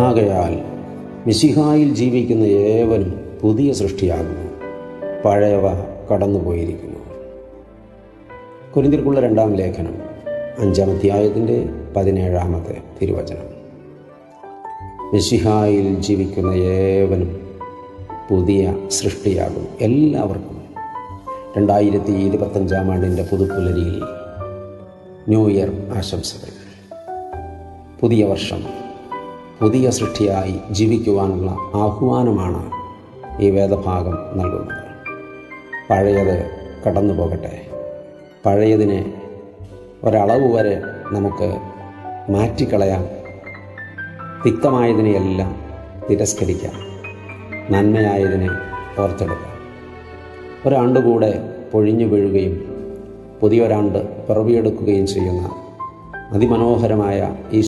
ആകയാൽ മിശിഹായിൽ ജീവിക്കുന്ന ഏവനും പുതിയ സൃഷ്ടിയാകുന്നു. പഴയവ കടന്നുപോയിരിക്കുന്നു. കുരിന്തിർക്കുള്ള രണ്ടാം ലേഖനം അഞ്ചാം അധ്യായത്തിന്റെ പതിനേഴാമത്തെ തിരുവചനം. മിശിഹായിൽ ജീവിക്കുന്ന ഏവനും പുതിയ സൃഷ്ടിയാകും എല്ലാവർക്കും. രണ്ടായിരത്തി ഇരുപത്തഞ്ചാം ആണ്ടിന്റെ പുതുപ്പുലരിയിൽ ന്യൂ ഇയർ ആശംസകൾ. പുതിയ വർഷം പുതിയ സൃഷ്ടിയായി ജീവിക്കുവാനുള്ള ആഹ്വാനമാണ് ഈ വേദഭാഗം നൽകുന്നത്. പഴയത് കടന്നു പോകട്ടെ. പഴയതിനെ ഒരളവ് വരെ നമുക്ക് മാറ്റിക്കളയാം. തിക്തമായതിനെയെല്ലാം തിരസ്കരിക്കാം. നന്മയായതിനെ ഓർത്തെടുക്കാം. ഒരാണ്ടുകൂടെ പൊഴിഞ്ഞു വീഴുകയും പുതിയൊരാണ്ട് പിറവിയെടുക്കുകയും ചെയ്യുന്ന അതിമനോഹരമായ ഈ